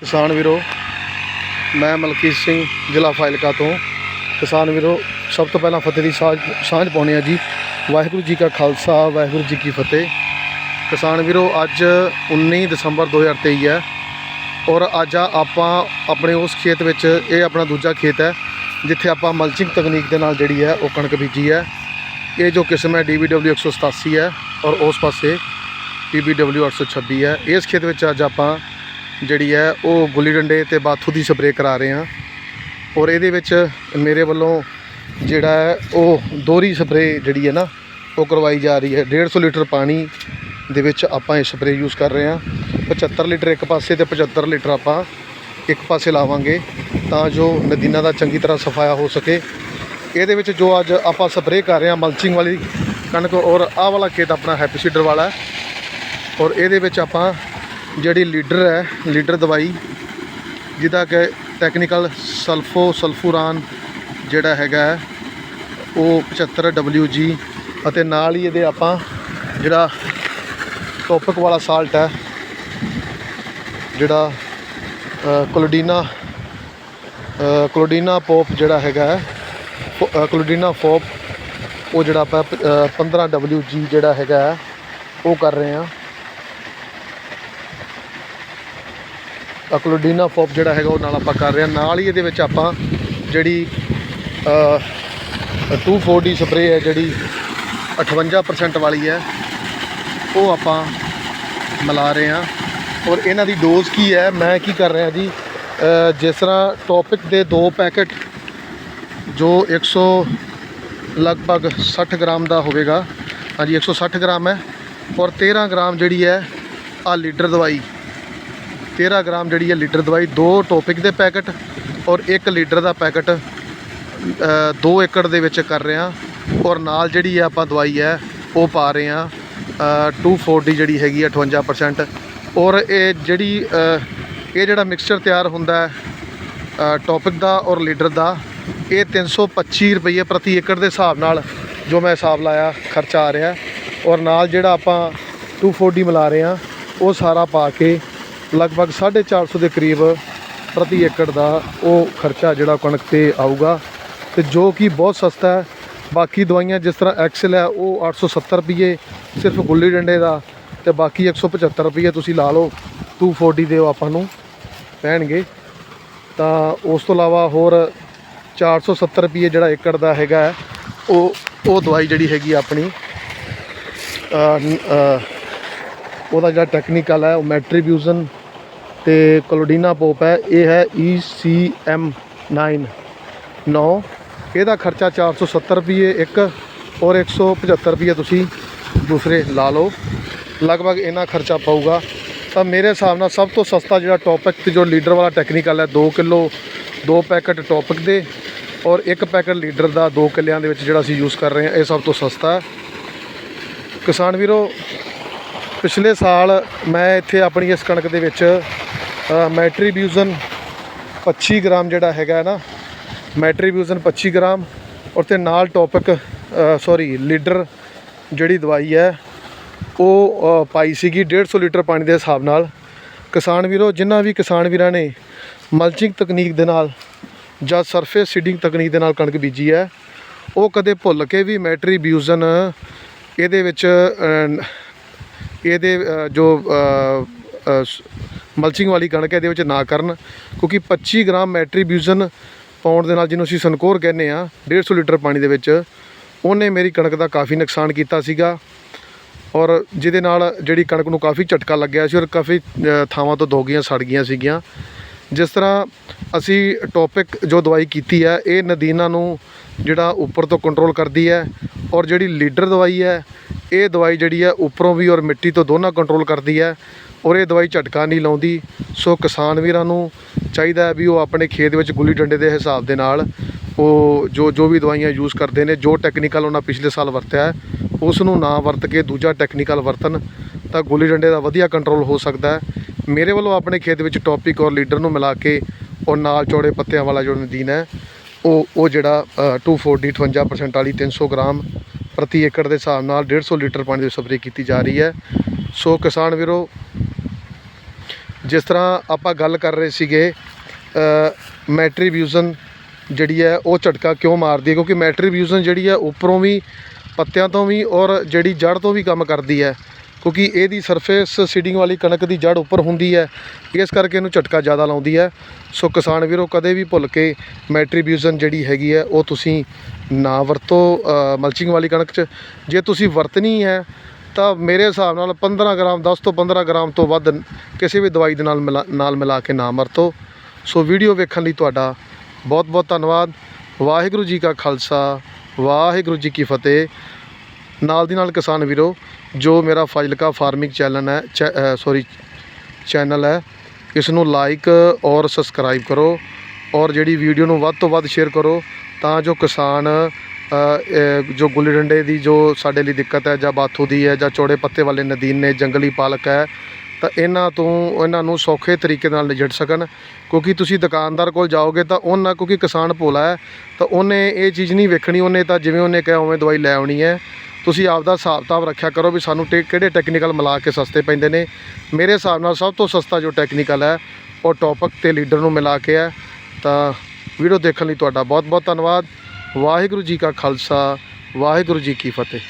ਕਿਸਾਨ ਵੀਰੋ, ਮੈਂ ਮਲਕੀਤ ਸਿੰਘ, ਜ਼ਿਲ੍ਹਾ ਫਾਜ਼ਿਲਕਾ ਤੋਂ। ਕਿਸਾਨ ਵੀਰੋ, ਸਭ ਤੋਂ ਪਹਿਲਾਂ ਫਤਿਹ ਦੀ ਸਾਂਝ ਸਾਂਝ ਪਾਉਂਦੇ ਆ ਜੀ। ਵਾਹਿਗੁਰੂ ਜੀ ਕਾ ਖਾਲਸਾ, ਵਾਹਿਗੁਰੂ ਜੀ ਕੀ ਫਤਿਹ। ਕਿਸਾਨ ਵੀਰੋ, ਅੱਜ 19 ਦਸੰਬਰ 2023 ਹੈ ਔਰ ਅੱਜ ਆਪਾਂ ਆਪਣੇ ਉਸ ਖੇਤ ਵਿੱਚ, ਇਹ ਆਪਣਾ ਦੂਜਾ ਖੇਤ ਹੈ, ਜਿੱਥੇ ਆਪਾਂ ਮਲਚਿੰਗ ਤਕਨੀਕ ਦੇ ਨਾਲ ਜਿਹੜੀ ਹੈ, ਉਹ ਕਣਕ ਬੀਜੀ ਹੈ। ਇਹ ਜੋ ਕਿਸਮ ਹੈ DBW 187 ਹੈ ਔਰ ਉਸ ਪਾਸੇ PBW 826 ਹੈ। ਇਸ ਖੇਤ ਵਿੱਚ ਅੱਜ ਆਪਾਂ ਜਿਹੜੀ ਹੈ, ਉਹ ਗੁੱਲੀ ਡੰਡੇ ਤੇ ਬਾਥੂ ਦੀ ਸਪਰੇਅ ਕਰਾ ਰਹੇ ਹਾਂ। ਔਰ ਇਹਦੇ ਵਿੱਚ ਮੇਰੇ ਵੱਲੋਂ ਜਿਹੜਾ ਹੈ, ਉਹ ਦੋਹਰੀ ਸਪਰੇਅ ਜਿਹੜੀ ਹੈ ਨਾ, ਉਹ ਕਰਵਾਈ ਜਾ ਰਹੀ ਹੈ। 150 ਲੀਟਰ ਪਾਣੀ ਦੇ ਵਿੱਚ ਆਪਾਂ ਇਹ ਸਪਰੇਅ ਯੂਜ਼ ਕਰ ਰਹੇ ਹਾਂ। 75 ਲੀਟਰ ਇੱਕ ਪਾਸੇ ਤੇ 75 ਲੀਟਰ ਆਪਾਂ ਇੱਕ ਪਾਸੇ ਲਾਵਾਂਗੇ ਤਾਂ ਜੋ ਨਦੀਨਾਂ ਦਾ ਚੰਗੀ ਤਰ੍ਹਾਂ ਸਫਾਇਆ ਹੋ ਸਕੇ। ਇਹਦੇ ਵਿੱਚ ਜੋ ਅੱਜ ਆਪਾਂ ਸਪਰੇਅ ਕਰ ਰਹੇ ਹਾਂ, ਮਲਚਿੰਗ ਵਾਲੀ ਕਣਕ, ਔਰ ਆਹ ਵਾਲਾ ਖੇਤ ਆਪਣਾ ਹੈਪੀ ਸੀਡਰ ਵਾਲਾ ਔਰ ਇਹਦੇ ਵਿੱਚ ਆਪਾਂ ਜਿਹੜੀ ਲੀਡਰ ਹੈ ਲੀਡਰ ਦਵਾਈ ਜਿਹਦਾ ਕਿ ਟੈਕਨੀਕਲ ਸਲਫੋ ਸਲਫੂਰਾਨ ਜਿਹੜਾ ਹੈਗਾ ਹੈ, ਉਹ 75 WG ਅਤੇ ਨਾਲ ਹੀ ਇਹਦੇ ਆਪਾਂ ਜਿਹੜਾ ਟੋਪਿਕ ਵਾਲਾ ਸਾਲਟ ਹੈ ਜਿਹੜਾ ਕਲੋਡੀਨਾ ਕਲੋਡੀਨਾ ਪੋਪ ਜਿਹੜਾ ਹੈਗਾ ਕਲੋਡੀਨਾ ਫੋਪ ਉਹ ਜਿਹੜਾ ਆਪਾਂ ਅ, 15 WG ਜਿਹੜਾ ਹੈਗਾ ਹੈ, ਉਹ ਕਰ ਰਹੇ ਹਾਂ। ਅਕਲੋਡੀਨਾ ਫੋਪ ਜਿਹੜਾ ਹੈਗਾ ਉਹ ਨਾਲ ਆਪਾਂ ਕਰ ਰਹੇ ਹਾਂ। ਨਾਲ ਹੀ ਇਹਦੇ ਵਿੱਚ ਆਪਾਂ ਜਿਹੜੀ ਅ, 240 ਸਪਰੇਅ ਹੈ ਜਿਹੜੀ 58% ਵਾਲੀ ਹੈ ਉਹ ਆਪਾਂ ਮਿਲਾ ਰਹੇ ਹਾਂ। ਔਰ ਇਹਨਾਂ ਦੀ ਡੋਜ਼ ਕੀ ਹੈ ਮੈਂ ਕੀ ਕਰ ਰਿਹਾ ਜੀ? ਜਿਸ ਤਰ੍ਹਾਂ ਟੌਪਿਕ ਦੇ ਦੋ ਪੈਕੇਟ ਜੋ 100 ਲਗਭਗ 60 ਗ੍ਰਾਮ ਦਾ ਹੋਵੇਗਾ। ਹਾਂਜੀ 160 ਗ੍ਰਾਮ ਹੈ। ਔਰ 13 ਗ੍ਰਾਮ ਜਿਹੜੀ ਹੈ ਆ ਲੀਟਰ ਦਵਾਈ। 13 ਗ੍ਰਾਮ ਜਿਹੜੀ ਹੈ ਲੀਟਰ ਦਵਾਈ ਦੋ ਟੋਪਿਕ ਦੇ ਪੈਕਟ ਔਰ 1 ਲੀਟਰ ਦਾ ਪੈਕਟ 2 ਏਕੜ ਦੇ ਵਿੱਚ ਕਰ ਰਹੇ ਹਾਂ ਔਰ ਨਾਲ ਜਿਹੜੀ ਹੈ ਆਪਾਂ ਦਵਾਈ ਹੈ ਉਹ ਪਾ ਰਹੇ ਹਾਂ ਅ, 240 ਜਿਹੜੀ ਹੈਗੀ ਹੈ 58% ਔਰ ਇਹ ਜਿਹੜੀ ਇਹ ਜਿਹੜਾ ਮਿਕਸਚਰ ਤਿਆਰ ਹੁੰਦਾ ਹੈ ਟੌਪਿਕ ਦਾ ਔਰ ਲੀਟਰ ਦਾ ਇਹ 325 ਰੁਪਏ ਪ੍ਰਤੀ ਏਕੜ ਦੇ ਹਿਸਾਬ ਨਾਲ ਜੋ ਮੈਂ ਹਿਸਾਬ ਲਾਇਆ ਖਰਚਾ ਆ ਰਿਹਾ ਔਰ ਨਾਲ ਜਿਹੜਾ ਆਪਾਂ 240 ਮਿਲਾ ਰਹੇ ਹਾਂ ਉਹ ਸਾਰਾ ਪਾ ਕੇ ਲਗਭਗ 450 ਦੇ ਕਰੀਬ ਪ੍ਰਤੀ ਏਕੜ ਦਾ ਉਹ ਖਰਚਾ ਜਿਹੜਾ ਕਣਕ ਤੇ ਆਊਗਾ ਤੇ ਜੋ ਕਿ ਬਹੁਤ ਸਸਤਾ ਹੈ। ਬਾਕੀ ਦਵਾਈਆਂ ਜਿਸ ਤਰ੍ਹਾਂ ਐਕਸਲ ਹੈ, ਉਹ 870 ਰੁਪਏ, ਸਿਰਫ ਗੁੱਲੀ ਡੰਡੇ ਦਾ ਤੇ ਬਾਕੀ 175 ਰੁਪਏ ਤੁਸੀਂ ਲਾ ਲਓ 240 ਦੇ ਉਹ ਆਪਾਂ ਨੂੰ ਪੈਣਗੇ। ਤਾਂ ਉਸ ਤੋਂ ਇਲਾਵਾ ਹੋਰ 470 ਰੁਪਏ ਜਿਹੜਾ ਏਕੜ ਦਾ ਹੈਗਾ ਉਹ ਉਹ ਦਵਾਈ ਜਿਹੜੀ ਹੈਗੀ ਆਪਣੀ ਉਹਦਾ ਜਿਹੜਾ ਟੈਕਨੀਕਲ ਹੈ, ਉਹ ਮੈਟਰੀਬਿਊਜ਼ਨ ਤੇ ਕਲੋਡੀਨਾ ਪੋਪ ਹੈ, ਇਹ ਹੈ E ECM9 9 ਇਹਦਾ ਖਰਚਾ 470 ਰੁਪਏ ਇੱਕ, ਔਰ 175 ਰੁਪਏ ਤੁਸੀਂ ਦੂਸਰੇ ਲਾ ਲਓ। ਲਗਭਗ ਇੰਨਾ ਖਰਚਾ ਪਊਗਾ। ਤਾਂ ਮੇਰੇ ਹਿਸਾਬ ਨਾਲ ਸਭ ਤੋਂ ਸਸਤਾ ਜਿਹੜਾ ਟੌਪਿਕ ਤੇ ਜੋ ਲੀਡਰ ਵਾਲਾ ਟੈਕਨੀਕਲ ਹੈ 2 ਕਿਲੋ, ਦੋ ਪੈਕਟ ਟੌਪਿਕ ਦੇ, ਔਰ ਇੱਕ ਪੈਕਟ ਲੀਡਰ ਦਾ 2 ਕਿੱਲਿਆਂ ਦੇ ਵਿੱਚ ਜਿਹੜਾ ਅਸੀਂ ਯੂਜ਼ ਕਰ ਰਹੇ ਹਾਂ, ਇਹ ਸਭ ਤੋਂ ਸਸਤਾ ਹੈ। ਕਿਸਾਨ ਵੀਰੋ, ਪਿਛਲੇ ਸਾਲ ਮੈਂ ਇੱਥੇ ਆਪਣੀ ਇਸ ਕਣਕ ਦੇ ਵਿੱਚ ਮੈਟਰੀਬਿਊਜ਼ਨ 25 ਗ੍ਰਾਮ ਜਿਹੜਾ ਹੈਗਾ ਨਾ, ਮੈਟਰੀਬਿਊਜ਼ਨ 25 ਗ੍ਰਾਮ ਔਰ ਤੇ ਨਾਲ ਟੌਪਿਕ ਸੌਰੀ ਲੀਡਰ ਜਿਹੜੀ ਦਵਾਈ ਹੈ, ਉਹ ਪਾਈ ਸੀਗੀ 150 ਲੀਟਰ ਪਾਣੀ ਦੇ ਹਿਸਾਬ ਨਾਲ। ਕਿਸਾਨ ਵੀਰੋ ਜਿਨ੍ਹਾਂ ਵੀ ਕਿਸਾਨ ਵੀਰਾਂ ਨੇ ਮਲਚਿੰਗ ਤਕਨੀਕ ਦੇ ਨਾਲ ਜਾਂ ਸਰਫੇਸ ਸੀਡਿੰਗ ਤਕਨੀਕ ਦੇ ਨਾਲ ਕਣਕ ਬੀਜੀ ਹੈ, ਉਹ ਕਦੇ ਭੁੱਲ ਕੇ ਵੀ ਮੈਟਰੀਬਿਊਜ਼ਨ ਇਹਦੇ ਵਿੱਚ ਇਹਦੇ ਜੋ ਮਲਚਿੰਗ ਵਾਲੀ ਕਣਕ ਇਹਦੇ ਵਿੱਚ ਨਾ ਕਰਨ, ਕਿਉਂਕਿ 25 ਗ੍ਰਾਮ ਮੈਟਰੀਬਿਊਜ਼ਨ ਪਾਉਣ ਦੇ ਨਾਲ ਜਿਹਨੂੰ ਅਸੀਂ ਸਨਕੋਰ ਕਹਿੰਦੇ ਆ 150 ਲੀਟਰ ਪਾਣੀ ਦੇ ਵਿੱਚ, ਉਹਨੇ ਮੇਰੀ ਕਣਕ ਦਾ ਕਾਫੀ ਨੁਕਸਾਨ ਕੀਤਾ ਸੀਗਾ। ਔਰ ਜਿਹਦੇ ਨਾਲ ਜਿਹੜੀ ਕਣਕ ਨੂੰ ਕਾਫੀ ਝਟਕਾ ਲੱਗਿਆ ਸੀ ਔਰ ਕਾਫੀ ਥਾਵਾਂ ਤੋਂ ਦੋਗੀਆਂ ਸੜ ਗਈਆਂ ਸੀਗੀਆਂ। ਜਿਸ ਤਰ੍ਹਾਂ ਅਸੀਂ ਟੌਪਿਕ ਜੋ ਦਵਾਈ ਕੀਤੀ ਹੈ, ਇਹ ਨਦੀਨਾਂ ਨੂੰ ਜਿਹੜਾ ਉੱਪਰ ਤੋਂ ਕੰਟਰੋਲ ਕਰਦੀ ਹੈ ਔਰ ਜਿਹੜੀ ਲੀਡਰ ਦਵਾਈ ਹੈ ਇਹ ਦਵਾਈ ਜਿਹੜੀ ਹੈ ਉੱਪਰੋਂ ਵੀ ਔਰ ਮਿੱਟੀ ਤੋਂ ਦੋਨਾਂ ਕੰਟਰੋਲ ਕਰਦੀ ਹੈ ਔਰ ਇਹ ਦਵਾਈ ਝਟਕਾ ਨਹੀਂ ਲਾਉਂਦੀ। ਸੋ ਕਿਸਾਨ ਵੀਰਾਂ ਨੂੰ ਚਾਹੀਦਾ ਵੀ ਉਹ ਆਪਣੇ ਖੇਤ ਵਿੱਚ ਗੁੱਲੀ ਡੰਡੇ ਦੇ ਹਿਸਾਬ ਦੇ ਨਾਲ ਉਹ ਜੋ ਜੋ ਵੀ ਦਵਾਈਆਂ ਯੂਜ਼ ਕਰਦੇ ਨੇ ਜੋ ਟੈਕਨੀਕਲ ਉਹਨਾਂ ਪਿਛਲੇ ਸਾਲ ਵਰਤਿਆ ਉਸ ਨੂੰ ਨਾ ਵਰਤ ਕੇ ਦੂਜਾ ਟੈਕਨੀਕਲ ਵਰਤਨ ਤਾਂ ਗੁੱਲੀ ਡੰਡੇ ਦਾ ਵਧੀਆ ਕੰਟਰੋਲ ਹੋ ਸਕਦਾ ਹੈ। ਮੇਰੇ ਵੱਲੋਂ ਆਪਣੇ ਖੇਤ ਵਿੱਚ ਟੌਪਿਕ ਔਰ ਲੀਡਰ ਨੂੰ ਮਿਲਾ ਕੇ ਔਰ ਨਾਲ ਚੌੜੇ ਪੱਤਿਆਂ ਵਾਲਾ ਜੋ ਨਦੀਨ ਹੈ ਉਹ ਉਹ ਜਿਹੜਾ ਅ, 240 58% ਵਾਲੀ 300 ਗ੍ਰਾਮ ਪ੍ਰਤੀ ਏਕੜ ਦੇ ਹਿਸਾਬ ਨਾਲ 150 ਲੀਟਰ ਪਾਣੀ ਦੀ ਸਪਰੇਅ ਕੀਤੀ ਜਾ ਰਹੀ ਹੈ। ਸੋ ਕਿਸਾਨ ਵੀਰੋ, ਜਿਸ ਤਰ੍ਹਾਂ ਆਪਾਂ ਗੱਲ ਕਰ ਰਹੇ ਸੀਗੇ ਮੈਟਰੀਬਿਊਜ਼ਨ ਜਿਹੜੀ ਹੈ ਉਹ ਝਟਕਾ ਕਿਉਂ ਮਾਰਦੀ ਹੈ? ਕਿਉਂਕਿ ਮੈਟਰੀਬਿਊਜ਼ਨ ਜਿਹੜੀ ਹੈ ਉੱਪਰੋਂ ਵੀ, ਪੱਤਿਆਂ ਤੋਂ ਵੀ ਔਰ ਜਿਹੜੀ ਜੜ ਤੋਂ ਵੀ ਕੰਮ ਕਰਦੀ ਹੈ। ਕਿਉਂਕਿ ਇਹਦੀ ਸਰਫੇਸ ਸੀਡਿੰਗ ਵਾਲੀ ਕਣਕ ਦੀ ਜੜ ਉੱਪਰ ਹੁੰਦੀ ਹੈ, ਇਸ ਕਰਕੇ ਇਹਨੂੰ ਝਟਕਾ ਜ਼ਿਆਦਾ ਲਾਉਂਦੀ ਹੈ। ਸੋ ਕਿਸਾਨ ਵੀਰੋ, ਕਦੇ ਵੀ ਭੁੱਲ ਕੇ ਮੈਟਰੀਬਿਊਜ਼ਨ ਜਿਹੜੀ ਹੈਗੀ ਹੈ, ਉਹ ਤੁਸੀਂ ਨਾ ਵਰਤੋ ਮਲਚਿੰਗ ਵਾਲੀ ਕਣਕ 'ਚ। ਜੇ ਤੁਸੀਂ ਵਰਤਣੀ ਹੈ, ਤਾਂ ਮੇਰੇ ਹਿਸਾਬ ਨਾਲ 15 ਗ੍ਰਾਮ 10 ਤੋਂ 15 ਗ੍ਰਾਮ ਤੋਂ ਵੱਧ ਕਿਸੇ ਵੀ ਦਵਾਈ ਦੇ ਨਾਲ ਮਿਲਾ ਨਾਲ ਮਿਲਾ ਕੇ ਨਾ ਵਰਤੋ। ਸੋ ਵੀਡੀਓ ਵੇਖਣ ਲਈ ਤੁਹਾਡਾ ਬਹੁਤ ਬਹੁਤ ਧੰਨਵਾਦ। ਵਾਹਿਗੁਰੂ ਜੀ ਕਾ ਖਾਲਸਾ, ਵਾਹਿਗੁਰੂ ਜੀ ਕੀ ਫਤਿਹ। ਨਾਲ ਦੀ ਨਾਲ ਕਿਸਾਨ ਵੀਰੋ, ਜੋ ਮੇਰਾ ਫਾਜ਼ਿਲਕਾ ਫਾਰਮਿੰਗ ਚੈਨਲ ਹੈ ਸੌਰੀ ਚੈਨਲ ਹੈ ਇਸ ਨੂੰ ਲਾਈਕ ਔਰ ਸਬਸਕ੍ਰਾਈਬ ਕਰੋ ਔਰ ਜਿਹੜੀ ਵੀਡੀਓ ਨੂੰ ਵੱਧ ਤੋਂ ਵੱਧ ਸ਼ੇਅਰ ਕਰੋ ਤਾਂ ਜੋ ਕਿਸਾਨ ਜੋ ਗੁੱਲੀ ਡੰਡੇ ਦੀ ਜੋ ਸਾਡੇ ਲਈ ਦਿੱਕਤ ਹੈ ਜਾਂ ਬਾਥੂ ਦੀ ਹੈ ਜਾਂ ਚੌੜੇ ਪੱਤੇ ਵਾਲੇ ਨਦੀਨ ਨੇ, ਜੰਗਲੀ ਪਾਲਕ ਹੈ, ਤਾਂ ਇਹਨਾਂ ਤੋਂ, ਇਹਨਾਂ ਨੂੰ ਸੌਖੇ ਤਰੀਕੇ ਨਾਲ ਨਜਿੱਠ ਸਕਣ। ਕਿਉਂਕਿ ਤੁਸੀਂ ਦੁਕਾਨਦਾਰ ਕੋਲ ਜਾਓਗੇ ਤਾਂ ਉਹਨਾਂ, ਕਿਉਂਕਿ ਕਿਸਾਨ ਭੋਲਾ ਹੈ, ਤਾਂ ਉਹਨੇ ਇਹ ਚੀਜ਼ ਨਹੀਂ ਵੇਖਣੀ, ਉਹਨੇ ਤਾਂ ਜਿਵੇਂ ਉਹਨੇ ਕਿਹਾ ਉਵੇਂ ਦਵਾਈ ਲੈ ਆਉਣੀ ਹੈ। ਤੁਸੀਂ ਆਪਦਾ ਹਿਸਾਬ ਕਿਤਾਬ ਰੱਖਿਆ ਕਰੋ ਵੀ ਸਾਨੂੰ ਟੇ ਕਿਹੜੇ ਟੈਕਨੀਕਲ ਮਿਲਾ ਕੇ ਸਸਤੇ ਪੈਂਦੇ ਨੇ। ਮੇਰੇ ਹਿਸਾਬ ਨਾਲ ਸਭ ਤੋਂ ਸਸਤਾ ਜੋ ਟੈਕਨੀਕਲ ਹੈ, ਉਹ ਟੌਪਕ ਤੇ ਲੀਡਰ ਨੂੰ ਮਿਲਾ ਕੇ ਹੈ। ਤਾਂ ਵੀਡੀਓ ਦੇਖਣ ਲਈ ਤੁਹਾਡਾ ਬਹੁਤ ਬਹੁਤ ਧੰਨਵਾਦ। ਵਾਹਿਗੁਰੂ ਜੀ ਕਾ ਖਾਲਸਾ, ਵਾਹਿਗੁਰੂ ਜੀ ਕੀ ਫਤਿਹ।